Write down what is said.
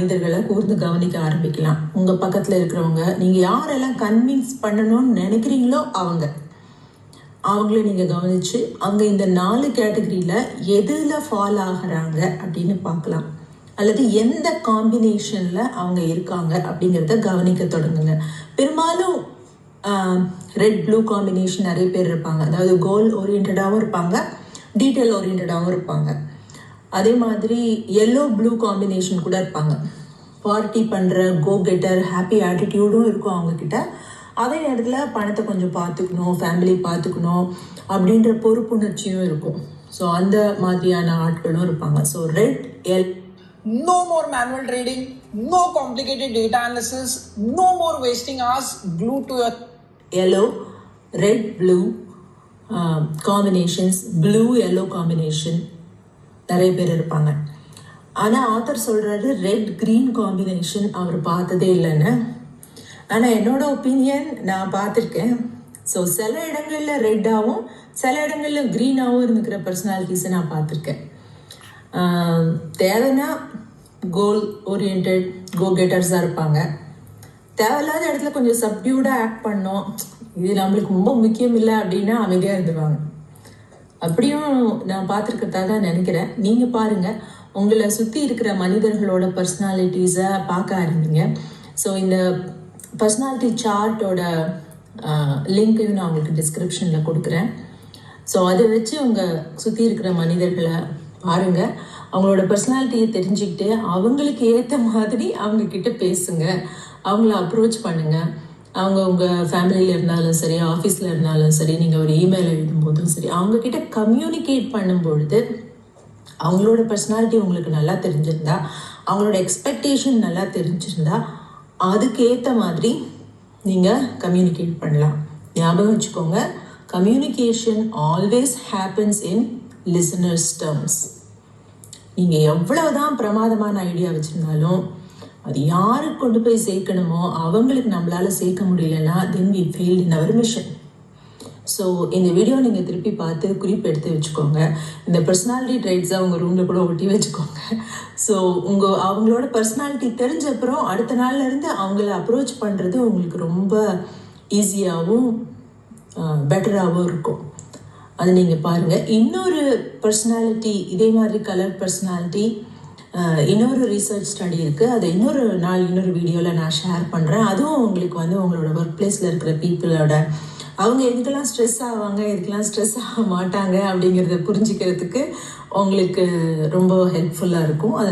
மனிதர்களை கூர்ந்து கவனிக்க ஆரம்பிக்கலாம். உங்கள் பக்கத்தில் இருக்கிறவங்க நீங்கள் யாரெல்லாம் கன்வின்ஸ் பண்ணணும்னு நினைக்கிறீங்களோ அவங்க அவங்கள நீங்கள் கவனித்து அங்கே இந்த நாலு கேட்டகரியில் எதில் ஃபால் ஆகுறாங்க அப்படின்னு பார்க்கலாம். அல்லது எந்த காம்பினேஷனில் அவங்க இருக்காங்க அப்படிங்கிறத கவனிக்க தொடங்குங்க. பெரும்பாலும் ரெட் ப்ளூ காம்பினேஷன் நிறைய பேர் இருப்பாங்க. அதாவது கோல் ஓரியன்டாகவும் இருப்பாங்க டீட்டெயில் ஓரியன்டாகவும் இருப்பாங்க. அதே மாதிரி எல்லோ ப்ளூ காம்பினேஷன் கூட இருப்பாங்க. பார்ட்டி பண்ணுற கோ கெட்டர் ஹாப்பி ஆட்டிடியூடும் இருக்கும் அவங்கக்கிட்ட அதே நேரத்தில் பணத்தை கொஞ்சம் பார்த்துக்கணும் ஃபேமிலி பார்த்துக்கணும் அப்படின்ற பொறுப்புணர்ச்சியும் இருக்கும். ஸோ அந்த மாதிரியான ஆட்களும் இருப்பாங்க. So red L No more manual trading, no complicated data analysis, no more wasting hours glued to your yellow, red, blue um, combinations, blue, yellow combination. நிறைய பேர் இருப்பாங்க. ஆனால் ஆத்தர் சொல்கிறாரு ரெட் க்ரீன் காம்பினேஷன் அவர் பார்த்ததே இல்லைன்னு. ஆனால் என்னோட ஒப்பீனியன் நான் பார்த்துருக்கேன். ஸோ சில இடங்களில் ரெட்டாகவும் சில இடங்களில் க்ரீனாகவும் இருந்துக்கிற பர்சனாலிட்டிஸை நான் பார்த்துருக்கேன். தேவைன்னா கோல் ஓரியன்ட் கோ கெட்டர்ஸாக இருப்பாங்க. தேவையில்லாத இடத்துல கொஞ்சம் சப்டியூடாக ஆக்ட் பண்ணோம். இது நம்மளுக்கு ரொம்ப முக்கியம் இல்லை அப்படின்னா அமைதியாக இருந்துருவாங்க. அப்படியும் நான் பார்த்துருக்கிறதா தான் நினைக்கிறேன். நீங்கள் பாருங்கள் உங்களை சுற்றி இருக்கிற மனிதர்களோட பர்சனாலிட்டிஸை பார்க்க ஆரம்பிங்க. ஸோ இந்த பர்சனாலிட்டி சார்ட்டோட லிங்க்கையும் நான் உங்களுக்கு டிஸ்கிரிப்ஷனில் கொடுக்குறேன். ஸோ அதை வச்சு உங்கள் சுற்றி இருக்கிற மனிதர்களை பாருங்கள் அவங்களோட பர்சனாலிட்டியை தெரிஞ்சுக்கிட்டு அவங்களுக்கு ஏற்ற மாதிரி அவங்கக்கிட்ட பேசுங்க. அவங்கள அப்ரோச் பண்ணுங்கள் அவங்க உங்கள் ஃபேமிலியில் இருந்தாலும் சரி ஆஃபீஸில் இருந்தாலும் சரி நீங்கள் ஒரு இமெயில் எழுதும்போதும் சரி அவங்க கிட்ட கம்யூனிகேட் பண்ணும்பொழுது அவங்களோட பர்சனாலிட்டி உங்களுக்கு நல்லா தெரிஞ்சிருந்தா அவங்களோட எக்ஸ்பெக்டேஷன் நல்லா தெரிஞ்சிருந்தா அதுக்கேற்ற மாதிரி நீங்கள் கம்யூனிகேட் பண்ணலாம். ஞாபகம் வச்சுக்கோங்க communication always happens in listeners terms நீங்கள் எவ்வளவுதான் பிரமாதமான ஐடியா வச்சுருந்தாலும் அது யாருக்கு கொண்டு போய் சேர்க்கணுமோ அவங்களுக்கு நம்மளால சேர்க்க முடியலன்னா then we fail in our mission so இந்த வீடியோ நீங்கள் திருப்பி பார்த்து குறிப்பு எடுத்து வச்சுக்கோங்க. இந்த பர்சனாலிட்டி ட்ரைட்ஸை உங்கள் ரூமில் கூட ஒட்டி வச்சுக்கோங்க. ஸோ உங்கள் அவங்களோட பர்சனாலிட்டி தெரிஞ்ச அப்புறம் அடுத்த நாள்லேருந்து அவங்கள அப்ரோச் பண்ணுறது உங்களுக்கு ரொம்ப ஈஸியாகவும் பெட்டராகவும் இருக்கும். அது நீங்கள் பாருங்கள் இன்னொரு பர்சனாலிட்டி இதே மாதிரி கலர் பர்சனாலிட்டி இன்னொரு ரிசர்ச் ஸ்டடி இருக்குது அதை இன்னொரு நாள் இன்னொரு வீடியோவில் நான் ஷேர் பண்ணுறேன் அதுவும் உங்களுக்கு வந்து உங்களோட ஒர்க் பிளேஸில் இருக்கிற பீப்புளோட அவங்க எதுக்கெல்லாம் ஸ்ட்ரெஸ் ஆவாங்க எதுக்கெல்லாம் ஸ்ட்ரெஸ் ஆக மாட்டாங்க அப்படிங்கிறத புரிஞ்சுக்கிறதுக்கு உங்களுக்கு ரொம்ப ஹெல்ப்ஃபுல்லாக இருக்கும். அதை